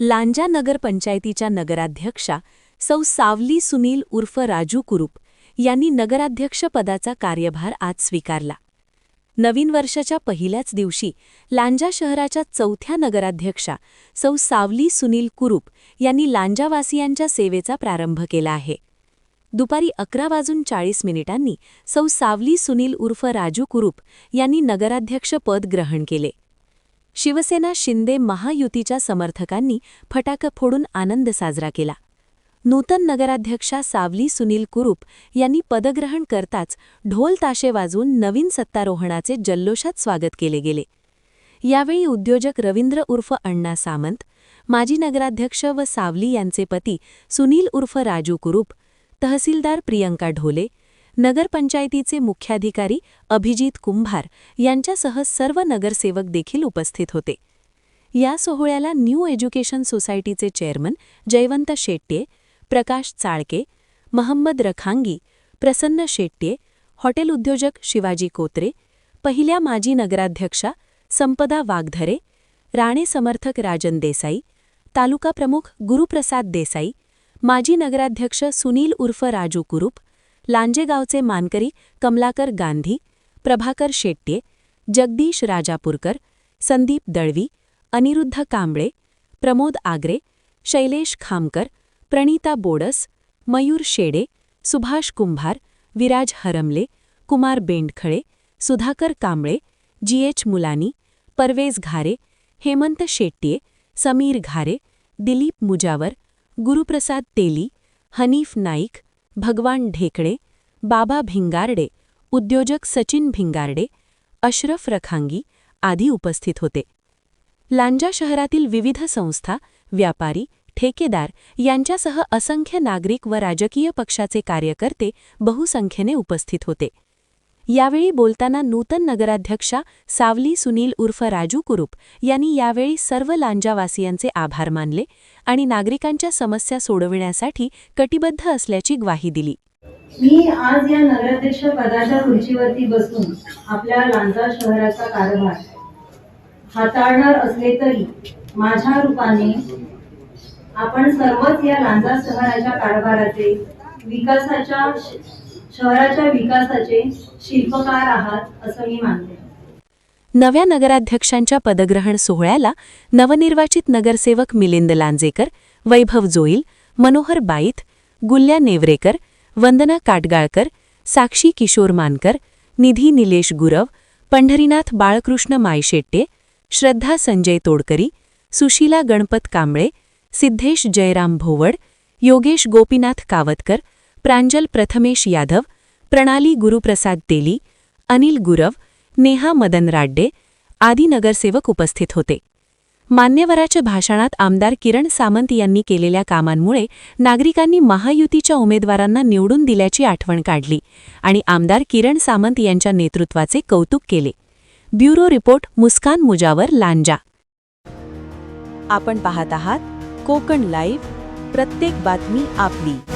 लांजा नगरपंचायतीच्या नगराध्यक्षा सौ सावली सुनील उर्फ राजू कुरूप यांनी नगराध्यक्षपदाचा कार्यभार आज स्वीकारला. नवीन वर्षाच्या पहिल्याच दिवशी लांजा शहराच्या चौथ्या नगराध्यक्षा सौ सावली सुनील कुरूप यांनी लांजावासियांच्या सेवेचा प्रारंभ केला आहे. दुपारी अकरा वाजून चाळीस मिनिटांनी सौ सावली सुनील उर्फ राजू कुरूप यांनी नगराध्यक्षपद ग्रहण केले. शिवसेना शिंदे महायुतीच्या समर्थकांनी फटाकं फोडून आनंद साजरा केला. नूतन नगराध्यक्षा सावली सुनील कुरूप यांनी पदग्रहण करताच ढोल ताशे वाजवून नवीन सत्तारोहणाचे जल्लोषात स्वागत केले गेले. यावेळी उद्योजक रवींद्र उर्फ अण्णा सामंत माजी नगराध्यक्ष व सावली यांचे पती सुनील उर्फ राजू कुरूप तहसीलदार प्रियंका ढोले नगरपंचायतीचे मुख्याधिकारी अभिजित कुंभार यांच्यासह सर्व नगरसेवक देखील उपस्थित होते. या सोहळ्याला न्यू एज्युकेशन सोसायटीचे चेअरमन जयवंत शेट्ये प्रकाश चाळके महम्मद रखांगी प्रसन्न शेट्ये हॉटेल उद्योजक शिवाजी कोत्रे पहिल्या माजी नगराध्यक्षा संपदा वाघधरे राणे समर्थक राजन देसाई तालुका प्रमुख गुरुप्रसाद देसाई माजी नगराध्यक्ष सुनील उर्फ राजू कुरुप लांजेगावचे मानकरी कमलाकर गांधी प्रभाकर शेट्ये जगदीश राजापूरकर संदीप दळवी अनिरुद्ध कांबळे प्रमोद आगरे शैलेश खामकर प्रणीता बोडस मयूर शेडे सुभाष कुंभार विराज हरमले कुमार बेंडखळे सुधाकर कांबळे जी एच मुलानी परवेज घारे हेमंत शेट्ये समीर घारे दिलीप मुजावर गुरुप्रसाद तेली हनीफ नाईक भगवान ढेकळे बाबा भिंगारडे उद्योजक सचिन भिंगारडे अशरफ रखांगी आदी उपस्थित होते. लांजा शहरातील विविध संस्था व्यापारी ठेकेदार यांच्यासह असंख्य नागरिक व राजकीय पक्षाचे कार्यकर्ते बहुसंख्येने उपस्थित होते. यावेळी बोलताना नूतन नगराध्यक्षा सावली सुनील उर्फ राजू कुरुप यांनी यावेळी सर्व लांजावासियांचे आभार मानले आणि नागरिकांच्या समस्या सोडविण्यासाठी कटिबद्ध असल्याची ग्वाही दिली. मी आज या नगराध्यक्ष पदाच्या खुर्चीवरती बसून आपल्या लांजा शहराचा कारभार हाताळणार असले तरी माझ्या रूपाने आपण सर्वच या लांजा शहराच्या कारभाराचे विकासाच्या शहराच्या विकासाचे शिल्पकार आहात असं मी मानते. नव्या नगराध्यक्षांच्या पदग्रहण सोहळ्याला नवनिर्वाचित नगरसेवक मिलिंद लांजेकर वैभव जोईल मनोहर बाईत गुल्ल्या नेवरेकर वंदना काटगाळकर साक्षी किशोर मानकर निधी निलेश गुरव पंढरीनाथ बाळकृष्ण मायशेट्टे श्रद्धा संजय तोडकरी सुशीला गणपत कांबळे सिद्धेश जयराम भोवड योगेश गोपीनाथ कावतकर प्रांजल प्रथमेश यादव प्रणाली गुरुप्रसाद तेली अनिल गुरव नेहा मदन राड्डे आदी नगरसेवक उपस्थित होते. मान्यवराच्या भाषणात आमदार किरण सामंत यांनी केलेल्या कामांमुळे नागरिकांनी महायुतीच्या उमेदवारांना निवडून दिल्याची आठवण काढली आणि आमदार किरण सामंत यांच्या नेतृत्वाचे कौतुक केले. Bureau report Muskan Mujawar Lanja. आपण पाहत आहात कोकण लाईव्ह प्रत्येक बातमी आपली.